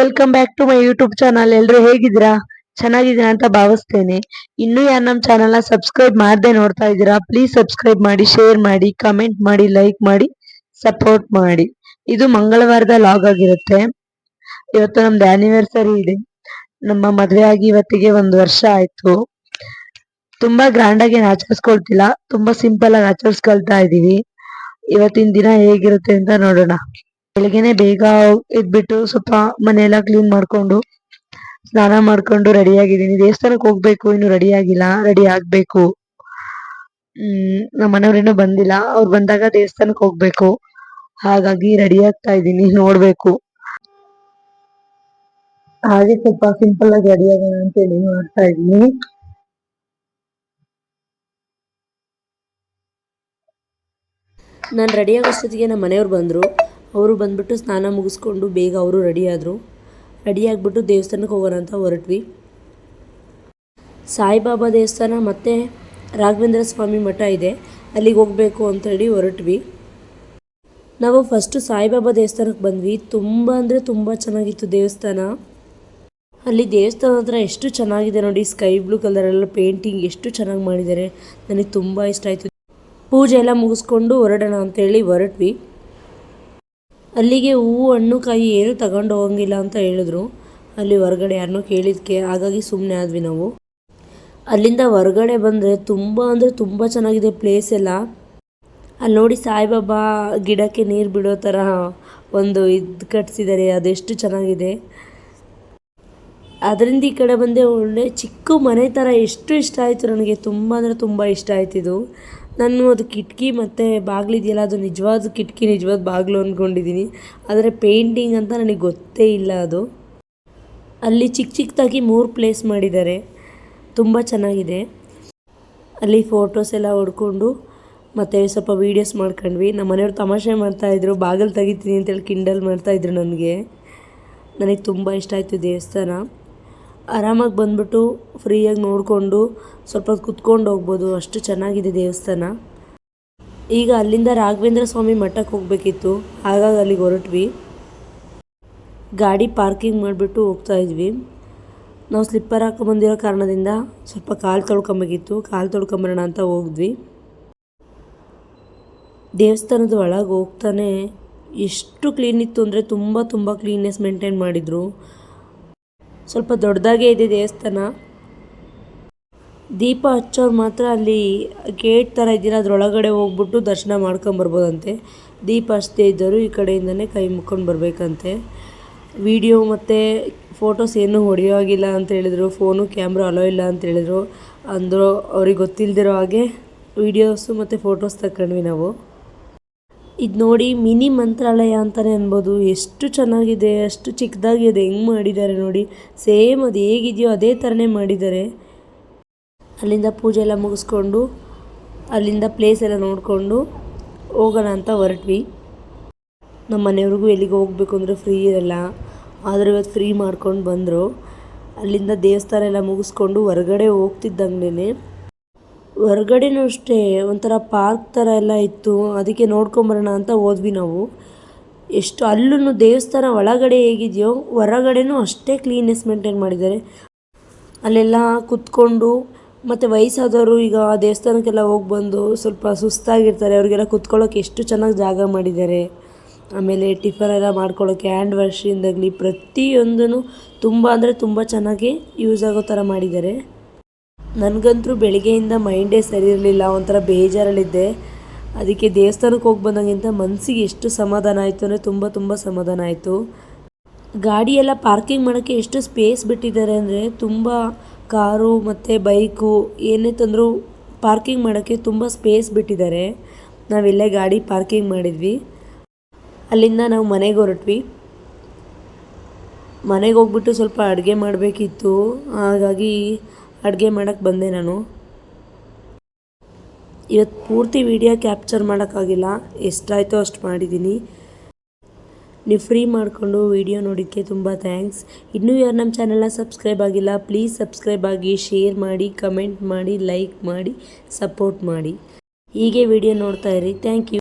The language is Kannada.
Welcome back to my YouTube channel ಎಲ್ಲರೂ ಹೇಗಿದ್ದೀರಾ? ಚೆನ್ನಾಗಿದ್ದೀರಾ ಅಂತ ಭಾವಿಸ್ತೇನೆ. ಇನ್ನೂ ಯಾರು ನಮ್ಮ ಚಾನಲ್ನ ಸಬ್ಸ್ಕ್ರೈಬ್ ಮಾಡದೆ ನೋಡ್ತಾ ಇದ್ದೀರಾ ಪ್ಲೀಸ್ ಸಬ್ಸ್ಕ್ರೈಬ್ ಮಾಡಿ ಶೇರ್ ಮಾಡಿ ಕಮೆಂಟ್ ಮಾಡಿ ಲೈಕ್ ಮಾಡಿ ಸಪೋರ್ಟ್ ಮಾಡಿ. ಇದು ಮಂಗಳವಾರದ ಲಾಗ್ ಆಗಿರುತ್ತೆ. ಇವತ್ತು ನಮ್ದು ಆನಿವರ್ಸರಿ ಇದೆ. ನಮ್ಮ ಮದುವೆ ಆಗಿ ಇವತ್ತಿಗೆ ಒಂದು ವರ್ಷ ಆಯ್ತು. ತುಂಬಾ ಗ್ರ್ಯಾಂಡ್ ಆಗಿ ಆಚರಿಸ್ಕೊಳ್ತಿಲ್ಲ ತುಂಬಾ ಸಿಂಪಲ್ ಆಗಿ ಆಚರಿಸ್ಕೊಳ್ತಾ ಇದ್ದೀವಿ ಇವತ್ತಿನ ದಿನ ಹೇಗಿರುತ್ತೆ ಅಂತ ನೋಡೋಣ. ಬೆಳಿಗ್ಗೆನೆ ಬೇಗ ಎದ್ಬಿಟ್ಟು ಸ್ವಲ್ಪ ಮನೆಯೆಲ್ಲ ಕ್ಲೀನ್ ಮಾಡ್ಕೊಂಡು, ಸ್ನಾನ ಮಾಡ್ಕೊಂಡು ರೆಡಿ ಆಗಿದ್ದೀನಿ. ದೇವಸ್ಥಾನಕ್ಕೆ ಹೋಗ್ಬೇಕು, ಇನ್ನು ರೆಡಿ ಆಗಿಲ್ಲ ರೆಡಿ ಆಗ್ಬೇಕು. ಹ್ಮ್ ನಮ್ಮ ಮನೆಯವ್ರೇನು ಬಂದಿಲ್ಲ. ಅವ್ರು ಬಂದಾಗ ದೇವಸ್ಥಾನಕ್ಕೆ ಹೋಗ್ಬೇಕು. ಹಾಗಾಗಿ ರೆಡಿ ಆಗ್ತಾ ಇದ್ದೀನಿ, ನೋಡ್ಬೇಕು. ಹಾಗೆ ಸ್ವಲ್ಪ ಸಿಂಪಲ್ ಆಗಿ ರೆಡಿ ಆಗೋಣ ಅಂತ ಹೇಳಿ ಮಾಡ್ತಾ ಇದ್ದೀನಿ. ನಾನು ರೆಡಿ ಆಗೋಷ್ಟೊತ್ತಿಗೆ ನಮ್ಮ ಮನೆಯವ್ರು ಬಂದರು. ಅವರು ಬಂದ್ಬಿಟ್ಟು ಸ್ನಾನ ಮುಗಿಸ್ಕೊಂಡು ಬೇಗ ಅವರು ರೆಡಿಯಾದರು. ರೆಡಿಯಾಗಿಬಿಟ್ಟು ದೇವಸ್ಥಾನಕ್ಕೆ ಹೋಗೋಣ ಅಂತ ಹೊರಟ್ವಿ. ಸಾಯಿಬಾಬಾ ದೇವಸ್ಥಾನ ಮತ್ತು ರಾಘವೇಂದ್ರ ಸ್ವಾಮಿ ಮಠ ಇದೆ. ಅಲ್ಲಿಗೆ ಹೋಗಬೇಕು ಅಂತ ಹೇಳಿ ಹೊರಟ್ವಿ. ನಾವು ಫಸ್ಟು ಸಾಯಿಬಾಬಾ ದೇವಸ್ಥಾನಕ್ಕೆ ಬಂದ್ವಿ. ತುಂಬ ಅಂದರೆ ತುಂಬ ಚೆನ್ನಾಗಿತ್ತು ದೇವಸ್ಥಾನ. ಅಲ್ಲಿ ದೇವಸ್ಥಾನ ಹತ್ರ ಎಷ್ಟು ಚೆನ್ನಾಗಿದೆ ನೋಡಿ, ಸ್ಕೈ ಬ್ಲೂ ಕಲರೆಲ್ಲ ಪೇಂಟಿಂಗ್ ಎಷ್ಟು ಚೆನ್ನಾಗಿ ಮಾಡಿದ್ದಾರೆ. ನನಗೆ ತುಂಬ ಇಷ್ಟ ಆಯಿತು. ಪೂಜೆ ಎಲ್ಲ ಮುಗಿಸ್ಕೊಂಡು ಹೊರಡೋಣ ಅಂತೇಳಿ ಹೊರಟ್ವಿ. ಅಲ್ಲಿಗೆ ಹೂವು, ಹಣ್ಣು, ಕಾಯಿ ಏನೂ ತಗೊಂಡು ಹೋಗಂಗಿಲ್ಲ ಅಂತ ಹೇಳಿದ್ರು. ಅಲ್ಲಿ ಹೊರಗಡೆ ಯಾರನ್ನೋ ಕೇಳಿದ್ಕೆ, ಹಾಗಾಗಿ ಸುಮ್ಮನೆ ಆದ್ವಿ ನಾವು. ಅಲ್ಲಿಂದ ಹೊರಗಡೆ ಬಂದರೆ ತುಂಬ ಅಂದರೆ ತುಂಬ ಚೆನ್ನಾಗಿದೆ ಪ್ಲೇಸ್ ಎಲ್ಲ. ಅಲ್ಲಿ ನೋಡಿ ಸಾಯಿಬಾಬಾ ಗಿಡಕ್ಕೆ ನೀರು ಬಿಡೋ ಥರ ಒಂದು ಇದು ಕಟ್ಸಿದ್ದಾರೆ ಅದೆಷ್ಟು ಚೆನ್ನಾಗಿದೆ. ಅದರಿಂದ ಈ ಕಡೆ ಬಂದೆ ಒಳ್ಳೆ ಚಿಕ್ಕ ಮನೆ ಥರ ಎಷ್ಟು ಇಷ್ಟ ಆಯಿತು ನನಗೆ. ತುಂಬ ಅಂದರೆ ತುಂಬ ಇಷ್ಟ ಆಯ್ತಿದು ನಾನು ಅದು ಕಿಟಕಿ ಮತ್ತು ಬಾಗಿಲಿದೆಯಲ್ಲ ಅದು ನಿಜವಾದ ಕಿಟಕಿ, ನಿಜವಾದ ಬಾಗಿಲು ಅಂದ್ಕೊಂಡಿದ್ದೀನಿ ಆದರೆ ಪೇಂಟಿಂಗ್ ಅಂತ ನನಗೆ ಗೊತ್ತೇ ಇಲ್ಲ ಅದು. ಅಲ್ಲಿ ಚಿಕ್ಕ ಚಿಕ್ಕದಾಗಿ ಮೂರು ಪ್ಲೇಸ್ ಮಾಡಿದ್ದಾರೆ. ತುಂಬ ಚೆನ್ನಾಗಿದೆ. ಅಲ್ಲಿ ಫೋಟೋಸ್ ಎಲ್ಲ ಹೊಡ್ಕೊಂಡು ಮತ್ತು ಸ್ವಲ್ಪ ವೀಡಿಯೋಸ್ ಮಾಡ್ಕೊಂಡ್ವಿ. ನಮ್ಮ ಮನೆಯವ್ರು ತಮಾಷೆ ಮಾಡ್ತಾಯಿದ್ರು ಬಾಗಿಲು ತೆಗಿತೀನಿ ಅಂತೇಳಿ ಕಿಂಡಲ್ ಮಾಡ್ತಾಯಿದ್ರು ನನಗೆ. ನನಗೆ ತುಂಬ ಇಷ್ಟ ಆಯಿತು ದೇವಸ್ಥಾನ. ಆರಾಮಾಗಿ ಬಂದ್ಬಿಟ್ಟು ಫ್ರೀಯಾಗಿ ನೋಡಿಕೊಂಡು ಸ್ವಲ್ಪ ಕುತ್ಕೊಂಡು ಹೋಗ್ಬೋದು. ಅಷ್ಟು ಚೆನ್ನಾಗಿದೆ ದೇವಸ್ಥಾನ. ಈಗ ಅಲ್ಲಿಂದ ರಾಘವೇಂದ್ರ ಸ್ವಾಮಿ ಮಠಕ್ಕೆ ಹೋಗಬೇಕಿತ್ತು. ಹಾಗಾಗಿ ಅಲ್ಲಿಗೆ ಹೊರಟ್ವಿ. ಗಾಡಿ ಪಾರ್ಕಿಂಗ್ ಮಾಡಿಬಿಟ್ಟು ಹೋಗ್ತಾ ಇದ್ವಿ. ನಾವು ಸ್ಲಿಪ್ಪರ್ ಹಾಕೊಂಬಂದಿರೋ ಕಾರಣದಿಂದ ಸ್ವಲ್ಪ ಕಾಲು ತೊಳ್ಕೊಬೇಕಿತ್ತು ಕಾಲು ತೊಳ್ಕೊಂಬರೋಣ ಅಂತ ಹೋಗಿದ್ವಿ. ದೇವಸ್ಥಾನದ ಒಳಗೆ ಹೋಗ್ತಾನೆ ಎಷ್ಟು ಕ್ಲೀನ್ ಇತ್ತು ಅಂದರೆ ತುಂಬ ತುಂಬ ಕ್ಲೀನ್ನೆಸ್ ಮೇಂಟೈನ್ ಮಾಡಿದರು. ಸ್ವಲ್ಪ ದೊಡ್ಡದಾಗೇ ಇದೆ ದೇವಸ್ಥಾನ. ದೀಪ ಹಚ್ಚೋರು ಮಾತ್ರ ಅಲ್ಲಿ ಗೇಟ್ ಥರ ಇದ್ದೀರ, ಅದರೊಳಗಡೆ ಹೋಗ್ಬಿಟ್ಟು ದರ್ಶನ ಮಾಡ್ಕೊಂಬರ್ಬೋದಂತೆ ದೀಪ ಹಚ್ಚದೇ ಇದ್ದರು ಈ ಕಡೆಯಿಂದನೇ ಕೈ ಮುಕ್ಕೊಂಡು ಬರಬೇಕಂತೆ. ವಿಡಿಯೋ ಮತ್ತು ಫೋಟೋಸ್ ಏನೂ ಹೊಡೆಯೋ ಆಗಿಲ್ಲ ಅಂತ ಹೇಳಿದರು. ಫೋನು, ಕ್ಯಾಮ್ರಾ ಅಲೋ ಇಲ್ಲ ಅಂತ ಹೇಳಿದರು. ಅಂದರು ಅವ್ರಿಗೆ ಗೊತ್ತಿಲ್ಲದಿರೋ ಹಾಗೆ ವೀಡಿಯೋಸು ಮತ್ತು ಫೋಟೋಸ್ ತಗೊಂಡ್ವಿ ನಾವು. ಇದು ನೋಡಿ ಮಿನಿ ಮಂತ್ರಾಲಯ ಅಂತಲೇ ಅನ್ಬೋದು. ಎಷ್ಟು ಚೆನ್ನಾಗಿದೆ, ಅಷ್ಟು ಚಿಕ್ಕದಾಗಿದೆ, ಹೆಂಗೆ ಮಾಡಿದ್ದಾರೆ ನೋಡಿ. ಸೇಮ್ ಅದು ಹೇಗಿದೆಯೋ ಅದೇ ಥರನೇ ಮಾಡಿದ್ದಾರೆ. ಅಲ್ಲಿಂದ ಪೂಜೆ ಎಲ್ಲ ಮುಗಿಸ್ಕೊಂಡು, ಅಲ್ಲಿಂದ ಪ್ಲೇಸ್ ಎಲ್ಲ ನೋಡಿಕೊಂಡು ಹೋಗೋಣ ಅಂತ ಹೊರಟ್ವಿ. ನಮ್ಮ ಮನೆಯವ್ರಿಗೂ ಎಲ್ಲಿಗೆ ಹೋಗಬೇಕು ಅಂದರೆ ಫ್ರೀ ಇರಲ್ಲ. ಆದರೆ ಇವತ್ತು ಫ್ರೀ ಮಾಡ್ಕೊಂಡು ಬಂದರು. ಅಲ್ಲಿಂದ ದೇವಸ್ಥಾನ ಎಲ್ಲ ಮುಗಿಸ್ಕೊಂಡು ಹೊರಗಡೆ ಹೋಗ್ತಿದ್ದಂಗೆ ಹೊರಗಡೆನೂ ಅಷ್ಟೇ, ಒಂಥರ ಪಾರ್ಕ್ ಥರ ಎಲ್ಲ ಇತ್ತು. ಅದಕ್ಕೆ ನೋಡ್ಕೊಂಬರೋಣ ಅಂತ ಹೋದ್ವಿ ನಾವು. ಎಷ್ಟು ಅಲ್ಲೂ ದೇವಸ್ಥಾನ ಒಳಗಡೆ ಹೇಗಿದೆಯೋ, ಹೊರಗಡೆನೂ ಅಷ್ಟೇ ಕ್ಲೀನ್ನೆಸ್ ಮೇಂಟೈನ್ ಮಾಡಿದ್ದಾರೆ. ಅಲ್ಲೆಲ್ಲ ಕುತ್ಕೊಂಡು, ಮತ್ತು ವಯಸ್ಸಾದವರು ಈಗ ದೇವಸ್ಥಾನಕ್ಕೆಲ್ಲ ಹೋಗಿ ಬಂದು ಸ್ವಲ್ಪ ಸುಸ್ತಾಗಿರ್ತಾರೆ. ಅವರಿಗೆಲ್ಲ ಕುತ್ಕೊಳ್ಳೋಕೆ ಎಷ್ಟು ಚೆನ್ನಾಗಿ ಜಾಗ ಮಾಡಿದ್ದಾರೆ. ಆಮೇಲೆ ಟಿಫನ್ ಎಲ್ಲ ಮಾಡ್ಕೊಳ್ಳೋಕ್ಕೆ ಹ್ಯಾಂಡ್ ವಾಶಿಂದಾಗಲಿ ಪ್ರತಿಯೊಂದೂ ತುಂಬ ಅಂದರೆ ತುಂಬ ಚೆನ್ನಾಗಿ ಯೂಸ್ ಆಗೋ ಥರ ಮಾಡಿದ್ದಾರೆ. ನನಗಂತೂ ಬೆಳಗ್ಗೆಯಿಂದ ಮೈಂಡೇ ಸರಿ ಇರಲಿಲ್ಲ, ಒಂಥರ ಬೇಜಾರಲ್ಲಿದ್ದೆ. ಅದಕ್ಕೆ ದೇವಸ್ಥಾನಕ್ಕೆ ಹೋಗಿ ಬಂದಂಗಿಂತ ಮನಸ್ಸಿಗೆ ಎಷ್ಟು ಸಮಾಧಾನ ಆಯಿತು ಅಂದರೆ ತುಂಬ ತುಂಬ ಸಮಾಧಾನ ಆಯಿತು. ಗಾಡಿಯೆಲ್ಲ ಪಾರ್ಕಿಂಗ್ ಮಾಡೋಕ್ಕೆ ಎಷ್ಟು ಸ್ಪೇಸ್ ಬಿಟ್ಟಿದ್ದಾರೆ ಅಂದರೆ ತುಂಬ ಕಾರು ಮತ್ತು ಬೈಕು ಏನೇ ತಂದರೂ ಪಾರ್ಕಿಂಗ್ ಮಾಡೋಕ್ಕೆ ತುಂಬ ಸ್ಪೇಸ್ ಬಿಟ್ಟಿದ್ದಾರೆ. ನಾವೆಲ್ಲೇ ಗಾಡಿ ಪಾರ್ಕಿಂಗ್ ಮಾಡಿದ್ವಿ. ಅಲ್ಲಿಂದ ನಾವು ಮನೆಗೆ ಹೊರಟ್ವಿ. ಮನೆಗೆ ಹೋಗ್ಬಿಟ್ಟು ಸ್ವಲ್ಪ ಅಡುಗೆ ಮಾಡಬೇಕಿತ್ತು. ಹಾಗಾಗಿ ಅಡುಗೆ ಮಾಡೋಕ್ಕೆ ಬಂದೆ ನಾನು. ಇವತ್ತು ಪೂರ್ತಿ ವಿಡಿಯೋ ಕ್ಯಾಪ್ಚರ್ ಮಾಡೋಕ್ಕಾಗಿಲ್ಲ. ಎಷ್ಟಾಯಿತು ಅಷ್ಟು ಮಾಡಿದ್ದೀನಿ ನೀವು ಫ್ರೀ ಮಾಡಿಕೊಂಡು ವಿಡಿಯೋ ನೋಡಿದ್ದಕ್ಕೆ ತುಂಬ ಥ್ಯಾಂಕ್ಸ್ ಇನ್ನೂ ಯಾರು ನಮ್ಮ ಚಾನಲ್ನ ಸಬ್ಸ್ಕ್ರೈಬ್ ಆಗಿಲ್ಲ ಪ್ಲೀಸ್ ಸಬ್ಸ್ಕ್ರೈಬ್ ಆಗಿ ಶೇರ್ ಮಾಡಿ ಕಮೆಂಟ್ ಮಾಡಿ ಲೈಕ್ ಮಾಡಿ ಸಪೋರ್ಟ್ ಮಾಡಿ. ಹೀಗೆ ವಿಡಿಯೋ ನೋಡ್ತಾ ಇರಿ. Thank you